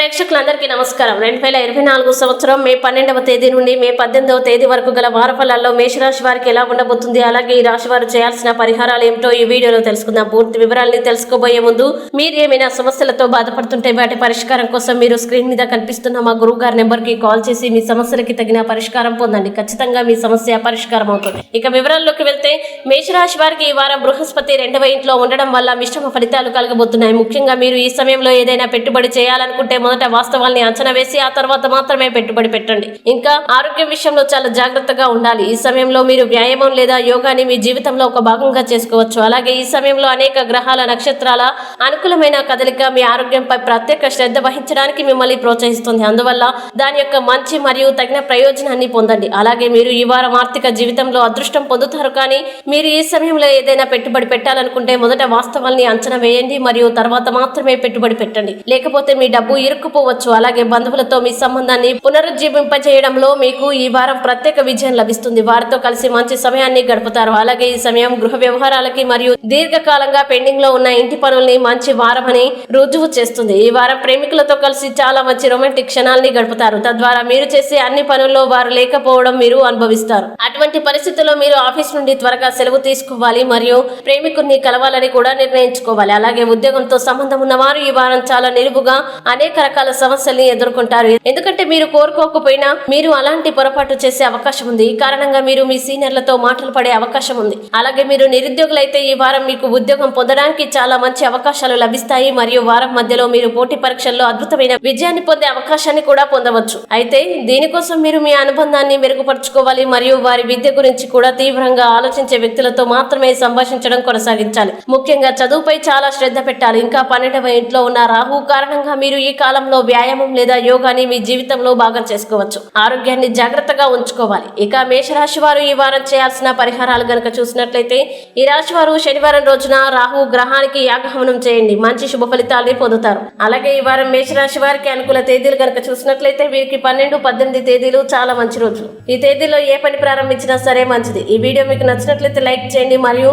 ప్రేక్షకులందరికీ నమస్కారం. రెండు వేల ఇరవై నాలుగు సంవత్సరం మే పన్నెండవ తేదీ నుండి మే పద్దెనిమిదవ తేదీ వరకు గల వారఫలాల్లో మేషరాశి వారికి ఎలా ఉండబోతుంది అలాగే ఈ రాశి వారు చేయాల్సిన పరిహారాలు ఏమిటో ఈ వీడియోలో తెలుసుకుందాం. పూర్తి వివరాలని తెలుసుకోబోయే ముందు మీరు ఏమైనా సమస్యలతో బాధపడుతుంటే వాటి పరిష్కారం కోసం మీరు స్క్రీన్ మీద కనిపిస్తున్న మా గురువు గారి నెంబర్కి కాల్ చేసి మీ సమస్యలకి తగిన పరిష్కారం పొందండి. ఖచ్చితంగా మీ సమస్య పరిష్కారం అవుతుంది ఇక వివరాల్లోకి వెళ్తే మేషరాశి వారికి ఈ వారం బృహస్పతి రెండవ ఇంట్లో ఉండడం వల్ల మిశ్రమ ఫలితాలు కలగబోతున్నాయి. ముఖ్యంగా మీరు ఈ సమయంలో ఏదైనా పెట్టుబడి చేయాలనుకుంటే మొదట వాస్తవాల్ని అంచనా వేసి ఆ తర్వాత మాత్రమే పెట్టుబడి పెట్టండి. ఇంకా ఆరోగ్యం విషయంలో చాలా జాగ్రత్తగా ఉండాలి. ఈ సమయంలో మీరు వ్యాయామం లేదా యోగాని మీ జీవితంలో ఒక భాగంగా చేసుకోవచ్చు. అలాగే ఈ సమయంలో అనేక గ్రహాల నక్షత్రాల అనుకూలమైన కదలిక మీ ఆరోగ్యంపై ప్రత్యేక శ్రద్ధ వహించడానికి మిమ్మల్ని ప్రోత్సహిస్తుంది. అందువల్ల దాని యొక్క మంచి మరియు తగిన ప్రయోజనాన్ని పొందండి. అలాగే మీరు ఈ వారం ఆర్థిక జీవితంలో అదృష్టం పొందుతారు కానీ మీరు ఈ సమయంలో ఏదైనా పెట్టుబడి పెట్టాలనుకుంటే మొదట వాస్తవాల్ని అంచనా వేయండి మరియు తర్వాత మాత్రమే పెట్టుబడి పెట్టండి. లేకపోతే మీ డబ్బు ఇరుక్కుపోవచ్చు అలాగే బంధువులతో మీ సంబంధాన్ని పునరుజ్జీవింపజేయడంలో మీకు ఈ వారం ప్రత్యేక విజయం లభిస్తుంది. వారితో కలిసి మంచి సమయాన్ని గడుపుతారు. అలాగే ఈ సమయం గృహ వ్యవహారాలకి మరియు దీర్ఘకాలంగా పెండింగ్లో ఉన్న ఇంటి పనుల్ని మంచి వారమని రుజువు చేస్తుంది. ఈ వారం ప్రేమికులతో కలిసి చాలా మంచి రొమాంటిక్ క్షణాల్ని గడుపుతారు. తద్వారా మీరు చేసే అన్ని పనుల్లో వారు లేకపోవడం మీరు అనుభవిస్తారు. అటువంటి పరిస్థితుల్లో మీరు ఆఫీస్ నుండి త్వరగా సెలవు తీసుకోవాలి మరియు ప్రేమికుడిని కలవాలని కూడా నిర్ణయించుకోవాలి. అలాగే ఉద్యోగంతో సంబంధం ఉన్న వారు ఈ వారం చాలా నిలువుగా అనేక రకాల సమస్యల్ని ఎదుర్కొంటారు. ఎందుకంటే మీరు కోరుకోకపోయినా మీరు అలాంటి పొరపాటు చేసే అవకాశం ఉంది. ఈ కారణంగా మీరు మీ సీనియర్లతో మాటలు పడే అవకాశం ఉంది. అలాగే మీరు నిరుద్యోగులైతే ఈ వారం మీకు ఉద్యోగం పొందడానికి చాలా మంచి అవకాశాలు లభిస్తాయి. మరియు వారం మధ్యలో మీరు పోటీ పరీక్షల్లో అద్భుతమైన విజయాన్ని పొందే అవకాశాన్ని కూడా పొందవచ్చు. అయితే దీనికోసం మీరు మీ అనుబంధాన్ని మెరుగుపరుచుకోవాలి. మరియు వారి విద్య గురించి కూడా తీవ్రంగా ఆలోచించే వ్యక్తులతో మాత్రమే సంభాషించడం కొనసాగించాలి. ముఖ్యంగా చదువుపై చాలా శ్రద్ధ పెట్టాలి. ఇంకా పన్నెండవ ఇంట్లో ఉన్న రాహు కారణంగా మీరు ఈ కాలం కాలంలో వ్యాయామం లేదా యోగాని మీ జీవితంలో భాగం చేసుకోవచ్చు. ఆరోగ్యాన్ని జాగ్రత్తగా ఉంచుకోవాలి. ఇక మేషరాశి వారు ఈ వారం చేయాల్సిన పరిహారాలు గనక చూసినట్లయితే ఈ రాశి వారు శనివారం రోజున రాహు గ్రహానికి యాగహవనం చేయండి. మంచి శుభ ఫలితాలని పొందుతారు. అలాగే ఈ వారం మేషరాశి వారికి అనుకూల తేదీలు గనక చూసినట్లయితే వీరికి పన్నెండు పద్దెనిమిది తేదీలు చాలా మంచి రోజులు. ఈ తేదీలో ఏ పని ప్రారంభించినా సరే మంచిది. ఈ వీడియో మీకు నచ్చినట్లయితే లైక్ చేయండి. మరియు